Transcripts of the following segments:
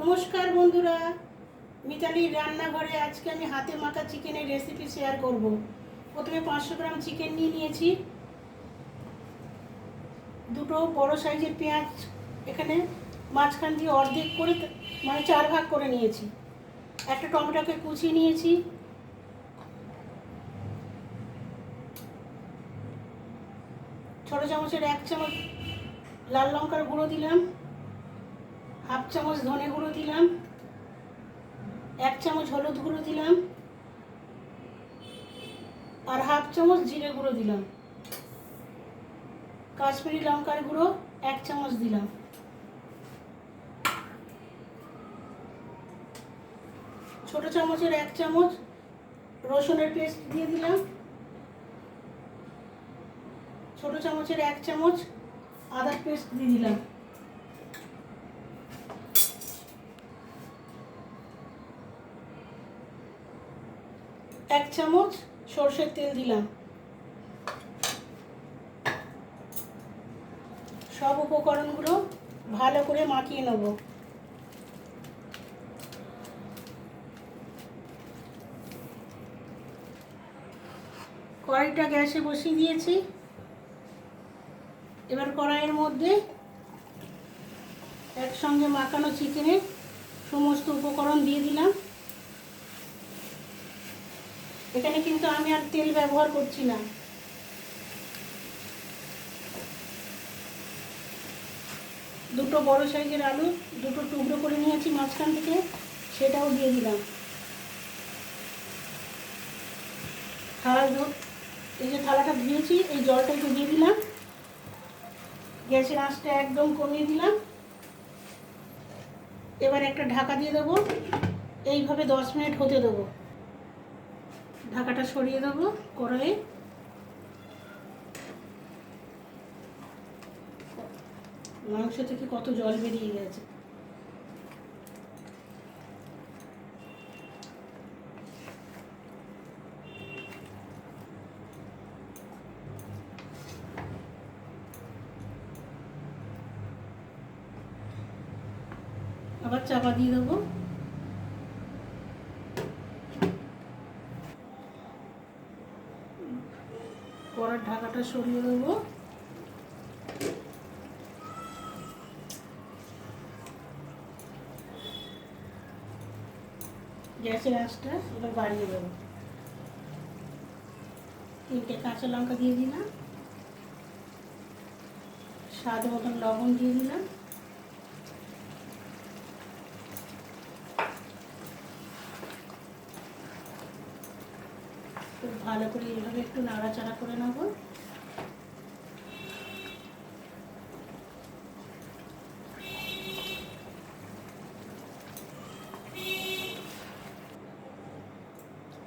নমস্কার বন্ধুরা। মিতালির রান্নাঘরে আজকে আমি হাতে মাখা চিকেনের রেসিপি শেয়ার করব। প্রথমে পাঁচশো গ্রাম চিকেন নিয়ে নিয়েছি। দুটো বড় সাইজের পেঁয়াজ এখানে মাঝখান দিয়ে অর্ধেক করে মানে চার ভাগ করে নিয়েছি। একটা টমেটোকে কুচিয়ে নিয়েছি। ছোটো চামচের এক চামচ লাল লঙ্কার গুঁড়ো দিলাম। হাফ চামচ ধনে গুঁড়ো দিলাম, এক চামচ হলুদ গুঁড়ো দিলাম, আর হাফ চামচ জিরে গুঁড়ো দিলাম। কাশ্মীরি লঙ্কার গুঁড়ো এক চামচ দিলাম। ছোট চামচের এক চামচ রসুনের পেস্ট দিয়ে দিলাম। ছোট চামচের এক চামচ আদার পেস্ট দিয়ে দিলাম। এক চামচ সর্ষের তেল দিলাম। সব উপকরণগুলো ভালো করে মাখিয়ে নেব। কড়াইটা গ্যাসে বসিয়ে দিয়েছি। এবার কড়াইয়ের মধ্যে একসঙ্গে মাখানো চিকেনের সমস্ত উপকরণ দিয়ে দিলাম। এখানে কিন্তু আমি আর তেল ব্যবহার করছি না। দুটো বড় সাইজের আলু, দুটো টুকরো করে নিয়েছি মাঝখান থেকে, সেটাও দিয়ে দিলাম। থালা এই যে থালাটা ধুয়েছি, এই জলটা একটু দিয়ে দিলাম। গ্যাসের আঁচটা একদম কমিয়ে দিলাম। এবার একটা ঢাকা দিয়ে দেবো। এইভাবে দশ মিনিট হতে দেবো। ঢাকাটা সরিয়ে দেবো কড়াইয়ে। মাংস থেকে কত জল বেরিয়ে গেছে। আবার চাপা দিয়ে দেবো। কড়ার সরিয়ে দেবো গ্যাসের আঁচটা এবার বাড়িয়ে দেবো। তিনটে কাঁচা লঙ্কা দিয়ে দিলাম। স্বাদ মতন লবণ দিয়ে দিলাম খুব ভালো করে এইভাবে একটু নাড়াচাড়া করে নেব।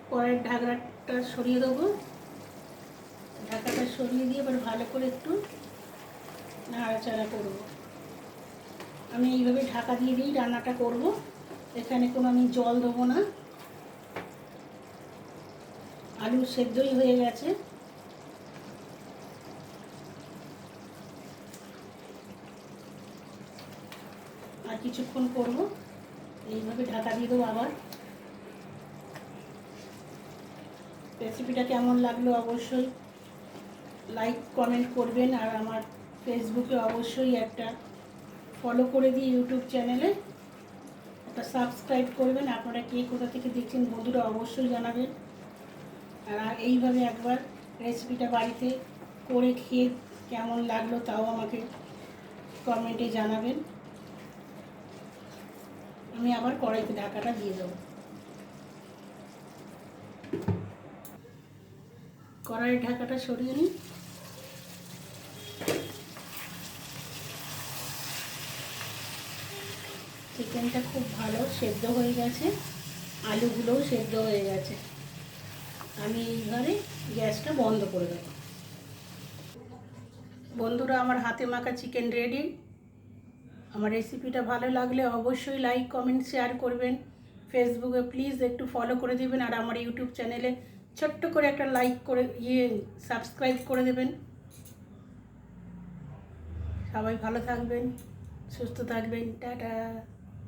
পরের ঢাকনাটা সরিয়ে দেবো। ঢাকাটা সরিয়ে দিয়ে এবার ভালো করে একটু নাড়াচাড়া করব। আমি এইভাবে ঢাকা দিয়ে দিয়েই রান্নাটা করব। এখানে কোনো আমি জল দেবো না। আলু সেদ্ধই হয়ে গেছে। আর কিছুক্ষণ করব। এইভাবে ঢাকা দিয়ে দেবো আবার। রেসিপিটা কেমন লাগল অবশ্যই লাইক, কমেন্ট করবেন আর আমার ফেসবুকে অবশ্যই একটা ফলো করে দিই ইউটিউব চ্যানেলে। একটা সাবস্ক্রাইব করবেন। আপনারা কে কোথা থেকে দেখছেন বন্ধুরা অবশ্যই জানাবেন। আর এইভাবে একবার রেসিপিটা বাড়িতে করে খেয়ে কেমন লাগল তাও আমাকে কমেন্টে জানাবেন। আমি আবার কড়াইতে ঢাকাটা দিয়ে দেবো। কড়াইয়ের ঢাকাটা সরিয়ে নিই। চিকেনটা খুব ভালো সেদ্ধ হয়ে গেছে। আলুগুলোও সেদ্ধ হয়ে গেছে। আমি এইবারে গ্যাসটা বন্ধ করে দেবো। বন্ধুরা, আমার হাতে মাখা চিকেন রেডি আমার রেসিপিটা ভালো লাগলে অবশ্যই লাইক কমেন্ট শেয়ার করবেন। ফেসবুকে প্লিজ একটু ফলো করে দেবেন আর আমার ইউটিউব চ্যানেলে ছোট্ট করে একটা লাইক করে ইয়ে সাবস্ক্রাইব করে দেবেন। সবাই ভালো থাকবেন, সুস্থ থাকবেন। টাটা।